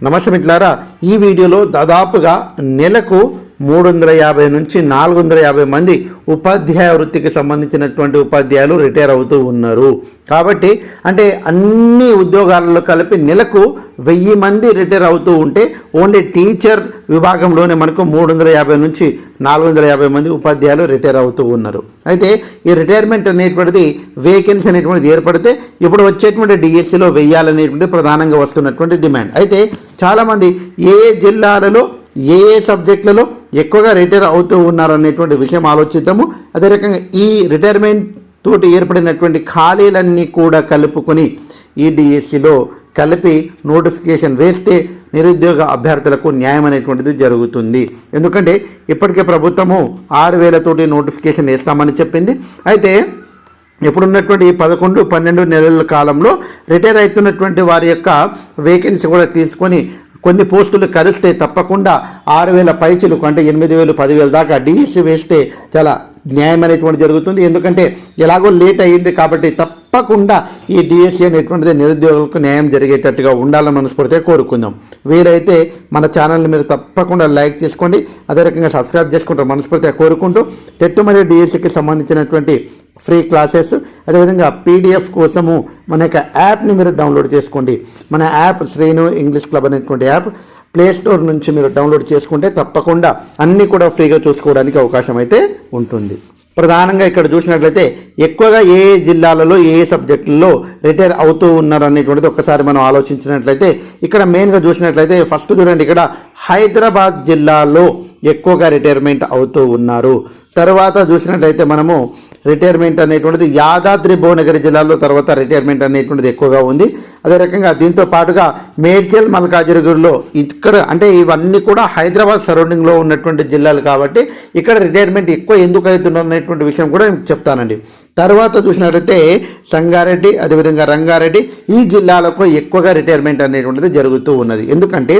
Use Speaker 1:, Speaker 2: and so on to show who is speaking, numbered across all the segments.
Speaker 1: నమస్తే మిట్లారా ఈ వీడియోలో దాదాపుగా నెలకు మూడు వందల యాభై నుంచి నాలుగు వందల యాభై మంది ఉపాధ్యాయ వృత్తికి సంబంధించినటువంటి ఉపాధ్యాయులు రిటైర్ అవుతూ ఉన్నారు. కాబట్టి అంటే అన్ని ఉద్యోగాలలో కలిపి నెలకు వెయ్యి మంది రిటైర్ అవుతూ ఉంటే ఓన్లీ టీచర్ విభాగంలోనే మనకు మూడు వందల యాభై నుంచి నాలుగు వందల యాభై మంది ఉపాధ్యాయులు రిటైర్ అవుతూ ఉన్నారు. అయితే ఈ రిటైర్మెంట్ అనేటువంటిది వేకెన్సీ అనేటువంటిది ఏర్పడితే ఇప్పుడు వచ్చేటువంటి డిఎస్సిలో వెయ్యాలనేటువంటి ప్రధానంగా వస్తున్నటువంటి డిమాండ్. అయితే చాలామంది ఏ ఏ జిల్లాలలో ఏ ఏ సబ్జెక్టులలో ఎక్కువగా రిటైర్ అవుతూ ఉన్నారు అనేటువంటి విషయం ఆలోచిద్దాము. అదే రకంగా ఈ రిటైర్మెంట్ తోటి ఏర్పడినటువంటి ఖాళీలన్నీ కూడా కలుపుకొని ఈ డిఎస్సిలో కలిపి నోటిఫికేషన్ వేస్తే నిరుద్యోగ అభ్యర్థులకు న్యాయం అనేటువంటిది జరుగుతుంది. ఎందుకంటే ఇప్పటికే ప్రభుత్వము ఆరు వేలతోటి నోటిఫికేషన్ వేస్తామని చెప్పింది. అయితే ఇప్పుడున్నటువంటి పదకొండు పన్నెండు నెలల కాలంలో రిటైర్ అవుతున్నటువంటి వారి యొక్క వేకెన్సీ కూడా తీసుకొని కొన్ని పోస్టులు కలిస్తే తప్పకుండా ఆరు వేల పైచులకు అంటే ఎనిమిది వేలు పదివేలు దాకా డిఎస్సి వేస్తే చాలా న్యాయం అనేటువంటి జరుగుతుంది. ఎందుకంటే ఎలాగో లేట్ అయ్యింది కాబట్టి తప్పకుండా ఈ డిఎస్సి అనేటువంటిది నిరుద్యోగులకు న్యాయం జరిగేటట్టుగా ఉండాలని మనస్ఫూర్తిగా కోరుకుందాం. వీలైతే మన ఛానల్ని మీరు తప్పకుండా లైక్ చేసుకోండి అదే రకంగా సబ్స్క్రైబ్ చేసుకుంటారు మనస్ఫూర్తిగా కోరుకుంటూ టెట్ మరియు డిఎస్సికి సంబంధించినటువంటి ఫ్రీ క్లాసెస్ అదేవిధంగా పీడిఎఫ్ కోసము మన యొక్క యాప్ని మీరు డౌన్లోడ్ చేసుకోండి. మన యాప్ శ్రీను ఇంగ్లీష్ క్లబ్ అనేటువంటి యాప్ ప్లే స్టోర్ నుంచి మీరు డౌన్లోడ్ చేసుకుంటే తప్పకుండా అన్నీ కూడా ఫ్రీగా చూసుకోవడానికి అవకాశం అయితే ఉంటుంది. ప్రధానంగా ఇక్కడ చూసినట్లయితే ఎక్కువగా ఏ ఏ జిల్లాలలో ఏ ఏ సబ్జెక్టుల్లో రిటైర్ అవుతూ ఉన్నారు అనేటువంటిది ఒక్కసారి మనం ఆలోచించినట్లయితే ఇక్కడ మెయిన్గా చూసినట్లయితే ఫస్ట్ చూడండి ఇక్కడ హైదరాబాద్ జిల్లాలో ఎక్కువగా రిటైర్మెంట్ అవుతూ ఉన్నారు. తర్వాత చూసినట్లయితే మనము రిటైర్మెంట్ అనేటువంటిది యాదాద్రి భువనగిరి జిల్లాలో తర్వాత రిటైర్మెంట్ అనేటువంటిది ఎక్కువగా ఉంది. అదే రకంగా దీంతో పాటుగా మేడ్చల్ మల్కాజిగిరిలో ఇక్కడ అంటే ఇవన్నీ కూడా హైదరాబాద్ సరౌండింగ్లో ఉన్నటువంటి జిల్లాలు కాబట్టి ఇక్కడ రిటైర్మెంట్ ఎక్కువ ఎందుకు అవుతున్నారు అనేటువంటి విషయం కూడా నేను చెప్తానండి. తర్వాత చూసినట్లయితే సంగారెడ్డి అదేవిధంగా రంగారెడ్డి ఈ జిల్లాలకు ఎక్కువగా రిటైర్మెంట్ అనేటువంటిది జరుగుతూ ఉన్నది. ఎందుకంటే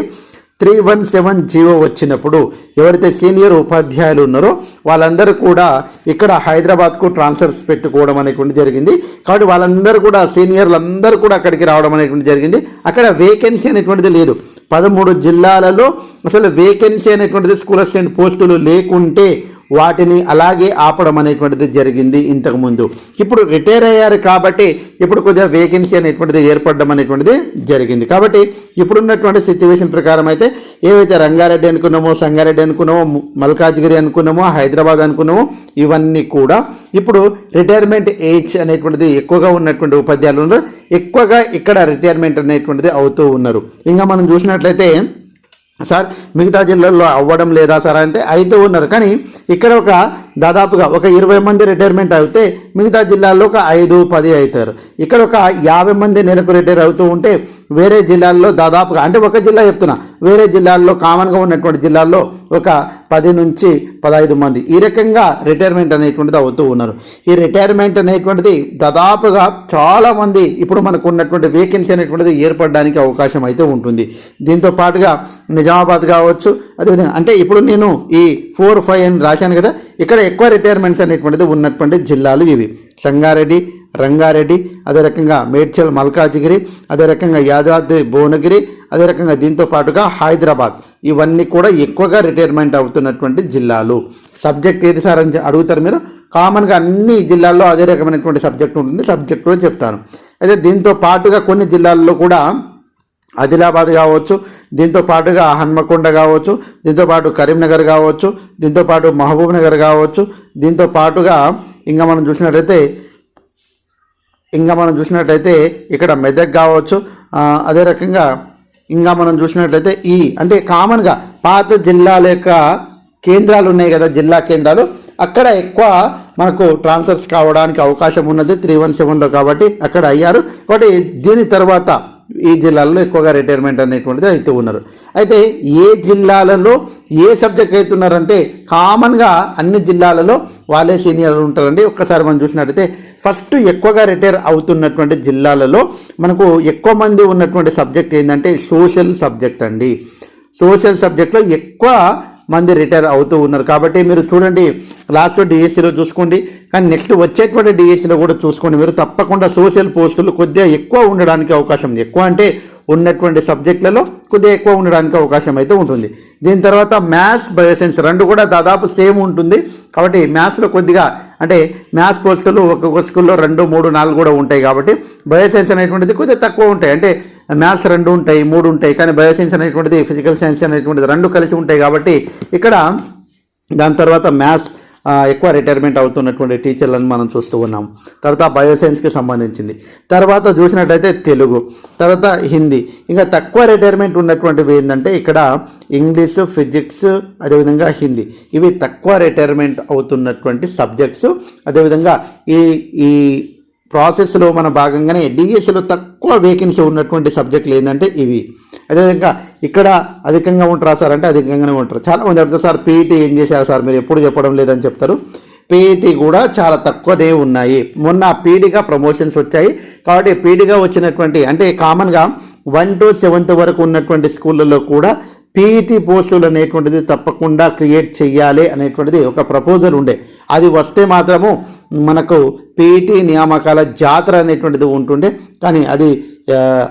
Speaker 1: త్రీ వన్ సెవెన్ జీవో వచ్చినప్పుడు ఎవరైతే సీనియర్ ఉపాధ్యాయులు ఉన్నారో వాళ్ళందరూ కూడా ఇక్కడ హైదరాబాద్కు ట్రాన్స్ఫర్స్ పెట్టుకోవడం అనేటువంటి జరిగింది. కాబట్టి వాళ్ళందరూ కూడా సీనియర్లు అందరూ కూడా అక్కడికి రావడం అనేటువంటి జరిగింది. అక్కడ వేకెన్సీ అనేటువంటిది లేదు. పదమూడు జిల్లాలలో అసలు వేకెన్సీ అనేటువంటిది స్కూల్ అసిస్టెంట్ పోస్టులు లేకుంటే వాటిని అలాగే ఆపడం అనేటువంటిది జరిగింది ఇంతకుముందు. ఇప్పుడు రిటైర్ అయ్యారు కాబట్టి ఇప్పుడు కొద్దిగా వేకెన్సీ అనేటువంటిది ఏర్పడడం అనేటువంటిది జరిగింది. కాబట్టి ఇప్పుడున్నటువంటి సిచ్యువేషన్ ప్రకారం అయితే ఏవైతే రంగారెడ్డి అనుకున్నామో సంగారెడ్డి అనుకున్నామో మల్కాజ్గిరి అనుకున్నామో హైదరాబాద్ అనుకున్నామో ఇవన్నీ కూడా ఇప్పుడు రిటైర్మెంట్ ఏజ్ అనేటువంటిది ఎక్కువగా ఉన్నటువంటి ఉపాధ్యాయులు ఎక్కువగా ఇక్కడ రిటైర్మెంట్ అనేటువంటిది అవుతూ ఉన్నారు. ఇంకా మనం చూసినట్లయితే సార్ మిగతా జిల్లాల్లో అవ్వడం లేదా సార్ అంటే అయితే ఉన్నారు. కానీ ఇక్కడ ఒక దాదాపుగా ఒక ఇరవై మంది రిటైర్మెంట్ అయితే మిగతా జిల్లాల్లో ఒక ఐదు పది అవుతారు. ఇక్కడ ఒక యాభై మంది నెలకు రిటైర్ అవుతూ ఉంటే వేరే జిల్లాల్లో దాదాపుగా అంటే ఒక జిల్లా చెప్తున్నా వేరే జిల్లాల్లో కామన్గా ఉన్నటువంటి జిల్లాల్లో ఒక పది నుంచి పదహైదు మంది ఈ రకంగా రిటైర్మెంట్ అనేటువంటిది అవుతూ ఉన్నారు. ఈ రిటైర్మెంట్ అనేటువంటిది దాదాపుగా చాలామంది ఇప్పుడు మనకు ఉన్నటువంటి వేకెన్సీ అనేటువంటిది ఏర్పడడానికి అవకాశం అయితే ఉంటుంది. దీంతో పాటుగా నిజామాబాద్ కావచ్చు అదేవిధంగా అంటే ఇప్పుడు నేను ఈ ఫోర్ ఫైవ్ అని రాశాను కదా ఇక్కడ ఎక్కువ రిటైర్మెంట్స్ అనేటువంటిది ఉన్నటువంటి జిల్లాలు ఇవి. సంగారెడ్డి రంగారెడ్డి అదే రకంగా మేడ్చల్ మల్కాజిగిరి అదే రకంగా యాదాద్రి భువనగిరి అదే రకంగా దీంతో పాటుగా హైదరాబాద్. ఇవన్నీ కూడా ఎక్కువగా రిటైర్మెంట్ అవుతున్నటువంటి జిల్లాలు. సబ్జెక్ట్ ఏది సార్ అని అడుగుతారు మీరు? కామన్గా అన్ని జిల్లాల్లో అదే రకమైనటువంటి సబ్జెక్ట్ ఉంటుంది. సబ్జెక్ట్ కూడా చెప్తాను. అయితే దీంతో పాటుగా కొన్ని జిల్లాల్లో కూడా ఆదిలాబాద్ కావచ్చు దీంతో పాటుగా హన్మకొండ కావచ్చు దీంతో పాటు కరీంనగర్ కావచ్చు దీంతో పాటు మహబూబ్ నగర్ కావచ్చు దీంతో పాటుగా ఇంకా మనం చూసినట్లయితే ఇంకా మనం చూసినట్లయితే ఇక్కడ మెదక్ కావచ్చు అదే రకంగా ఇంకా మనం చూసినట్లయితే ఈ అంటే కామన్గా పాత జిల్లాల యొక్క కేంద్రాలు ఉన్నాయి కదా జిల్లా కేంద్రాలు అక్కడ ఎక్కువ మనకు ట్రాన్స్ఫర్స్ కావడానికి అవకాశం ఉన్నది త్రీ వన్ సెవెన్లో కాబట్టి అక్కడ అయ్యారు. కాబట్టి దీని తర్వాత ఈ జిల్లాలలో ఎక్కువగా రిటైర్మెంట్ అనేటువంటిది అయితే ఉన్నారు. అయితే ఏ జిల్లాలలో ఏ సబ్జెక్ట్ అవుతున్నారంటే కామన్గా అన్ని జిల్లాలలో వాళ్ళే సీనియర్లు ఉంటారండి. ఒక్కసారి మనం చూసినట్టయితే ఫస్ట్ ఎక్కువగా రిటైర్ అవుతున్నటువంటి జిల్లాలలో మనకు ఎక్కువ మంది ఉన్నటువంటి సబ్జెక్ట్ ఏంటంటే సోషల్ సబ్జెక్ట్ అండి. సోషల్ సబ్జెక్ట్లో ఎక్కువ మంది రిటైర్ అవుతూ ఉన్నారు. కాబట్టి మీరు చూడండి లాస్ట్ డిఎస్సిలో చూసుకోండి. కానీ నెక్స్ట్ వచ్చేటువంటి డిఎస్సిలో కూడా చూసుకోండి. మీరు తప్పకుండా సోషల్ పోస్టులు కొద్దిగా ఎక్కువ ఉండడానికి అవకాశం ఉంది. ఎక్కువ అంటే ఉన్నటువంటి సబ్జెక్టులలో కొద్దిగా ఎక్కువ ఉండడానికి అవకాశం అయితే ఉంటుంది. దీని తర్వాత మ్యాథ్స్ బయోసైన్స్ రెండు కూడా దాదాపు సేమ్ ఉంటుంది. కాబట్టి మ్యాథ్స్లో కొద్దిగా అంటే మ్యాథ్స్ పోస్టులు ఒక్కొక్క స్కూల్లో రెండు మూడు నాలుగు కూడా ఉంటాయి కాబట్టి బయోసైన్స్ అనేటువంటిది కొద్దిగా తక్కువ ఉంటాయి. అంటే మ్యాథ్స్ రెండు ఉంటాయి మూడు ఉంటాయి. కానీ బయోసైన్స్ అనేటువంటిది ఫిజికల్ సైన్స్ అనేటువంటిది రెండు కలిసి ఉంటాయి కాబట్టి ఇక్కడ దాని తర్వాత మ్యాథ్స్ ఎక్కువ రిటైర్మెంట్ అవుతున్నటువంటి టీచర్లను మనం చూస్తూ ఉన్నాం. తర్వాత బయోసైన్స్కి సంబంధించింది. తర్వాత చూసినట్టయితే తెలుగు తర్వాత హిందీ. ఇంకా తక్కువ రిటైర్మెంట్ ఉన్నటువంటివి ఏంటంటే ఇక్కడ ఇంగ్లీష్ ఫిజిక్స్ అదేవిధంగా హిందీ. ఇవి తక్కువ రిటైర్మెంట్ అవుతున్నటువంటి సబ్జెక్ట్స్ అదేవిధంగా ఈ ఈ ప్రాసెస్లో మన భాగంగానే డిఎస్సిలో తక్కువ వేకెన్సీ ఉన్నటువంటి సబ్జెక్టులు ఏంటంటే ఇవి. అదేవిధంగా ఇక్కడ అధికంగా ఉంటారా సార్? అంటే అధికంగానే ఉంటారు. చాలా మంది అడుగుతారు సార్ పీఈటీ ఏం చేశారు సార్? మీరు ఎప్పుడు చెప్పడం లేదని చెప్తారు. పీఈటీ కూడా చాలా తక్కువనే ఉన్నాయి. మొన్న పీడీగా ప్రమోషన్స్ వచ్చాయి. కాబట్టి పీడీగా వచ్చినటువంటి అంటే కామన్గా వన్ టు సెవెంత్ వరకు ఉన్నటువంటి స్కూళ్ళల్లో కూడా పీఈటీ పోస్టులు అనేటువంటిది తప్పకుండా క్రియేట్ చేయాలి అనేటువంటిది ఒక ప్రపోజల్ ఉండే. అది వస్తే మాత్రము మనకు పీఈటీ నియామకాల జాతర అనేటువంటిది ఉంటుండే. కానీ అది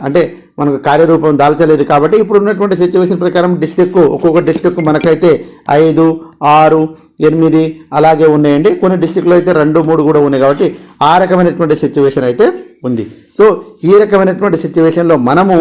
Speaker 1: అంటే మనకు కార్యరూపం దాల్చలేదు కాబట్టి ఇప్పుడు ఉన్నటువంటి సిచ్యువేషన్ ప్రకారం డిస్టిక్ ఒక్కొక్క డిస్టిక్ మనకైతే ఐదు ఆరు ఎనిమిది అలాగే ఉన్నాయండి. కొన్ని డిస్టిక్లో అయితే రెండు మూడు కూడా ఉన్నాయి కాబట్టి ఆ రకమైనటువంటి సిచ్యువేషన్ అయితే ఉంది. సో ఈ రకమైనటువంటి సిచ్యువేషన్లో మనము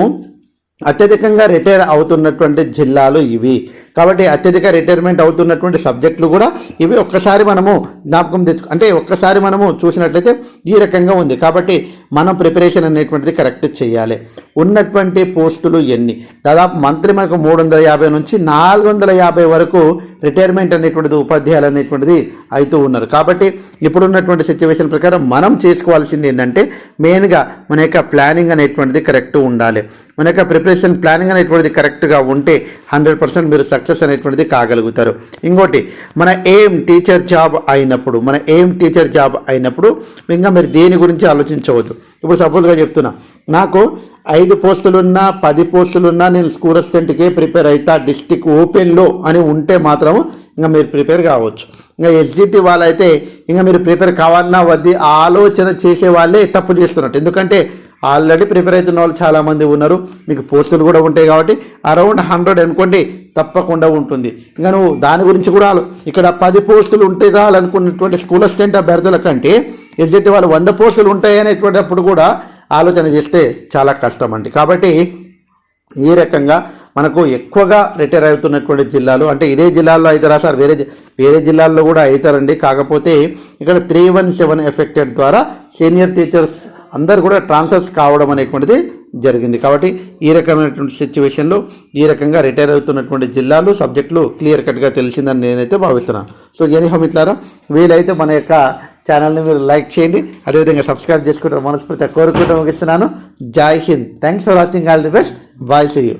Speaker 1: అత్యధికంగా రిటైర్ అవుతున్నటువంటి జిల్లాలు ఇవి. కాబట్టి అత్యధిక రిటైర్మెంట్ అవుతున్నటువంటి సబ్జెక్టులు కూడా ఇవి. ఒక్కసారి మనము జ్ఞాపకం తెచ్చుకో అంటే ఒక్కసారి మనము చూసినట్లయితే ఈ రకంగా ఉంది. కాబట్టి మనం ప్రిపరేషన్ అనేటువంటిది కరెక్ట్ చేయాలి. ఉన్నటువంటి పోస్టులు ఎన్ని? దాదాపు మంత్రి మనకు మూడు వందల యాభై నుంచి నాలుగు వందల యాభై వరకు రిటైర్మెంట్ అనేటువంటిది ఉపాధ్యాయులు అనేటువంటిది అవుతూ ఉన్నారు. కాబట్టి ఇప్పుడున్నటువంటి సిచ్యువేషన్ ప్రకారం మనం చేసుకోవాల్సింది ఏంటంటే మెయిన్గా మన యొక్క ప్లానింగ్ అనేటువంటిది కరెక్ట్ ఉండాలి. మన యొక్క ప్రిపరేషన్ ప్లానింగ్ అనేటువంటిది కరెక్ట్గా ఉంటే హండ్రెడ్ పర్సెంట్ మీరు సక్సెస్ అనేటువంటిది కాగలుగుతారు. ఇంకోటి మన ఏం టీచర్ జాబ్ అయినప్పుడు మన ఏం టీచర్ జాబ్ అయినప్పుడు ఇంకా మీరు దేని గురించి ఆలోచించవద్దు. ఇప్పుడు సపోజ్గా చెప్తున్నా. నాకు ఐదు పోస్టులున్నా పది పోస్టులున్నా నేను స్కూల్ అసిస్టెంట్కే ప్రిపేర్ అవుతా డిస్టిక్ ఓపెన్లో అని ఉంటే మాత్రం ఇంకా మీరు ప్రిపేర్ కావచ్చు. ఇంకా ఎస్జిటి వాళ్ళైతే ఇంకా మీరు ప్రిపేర్ కావాలన్నా వద్ది ఆలోచన చేసే వాళ్ళే తప్పు చేస్తున్నట్టు. ఎందుకంటే ఆల్రెడీ ప్రిపేర్ అవుతున్న వాళ్ళు చాలామంది ఉన్నారు. మీకు పోస్టులు కూడా ఉంటాయి కాబట్టి అరౌండ్ హండ్రెడ్ అనుకోండి తప్పకుండా ఉంటుంది. ఇంకా నువ్వు దాని గురించి కూడా ఇక్కడ పది పోస్టులు ఉంటే చాలనుకున్నటువంటి స్కూల్ అసిస్టెంట్ అభ్యర్థుల కంటే ఎస్జెట్ వాళ్ళు వంద పోస్టులు ఉంటాయి అనేటువంటిప్పుడు కూడా ఆలోచన చేస్తే చాలా కష్టం అండి. కాబట్టి ఈ రకంగా మనకు ఎక్కువగా రిటైర్ అవుతున్నటువంటి జిల్లాలు అంటే ఇదే జిల్లాల్లో అవుతారా సార్ వేరే జి- వేరే జిల్లాల్లో కూడా అవుతారండి. కాకపోతే ఇక్కడ త్రీ వన్ సెవెన్ ఎఫెక్టెడ్ ద్వారా సీనియర్ టీచర్స్ అందరు కూడా ట్రాన్స్ఫర్స్ కావడం అనేటువంటిది జరిగింది. కాబట్టి ఈ రకమైనటువంటి సిచ్యువేషన్లో ఈ రకంగా రిటైర్ అవుతున్నటువంటి జిల్లాలు సబ్జెక్టులు క్లియర్ కట్గా తెలిసిందని నేనైతే భావిస్తున్నాను సో ఎనిహో మిట్లారా వీలైతే మన యొక్క ఛానల్ని మీరు లైక్ చేయండి. అదేవిధంగా సబ్స్క్రైబ్ చేసుకుంటారు మనస్ఫూర్తిగా కోరుకుంటూ ముగిస్తున్నాను. Jai Hind. Thanks for watching all the best bye see you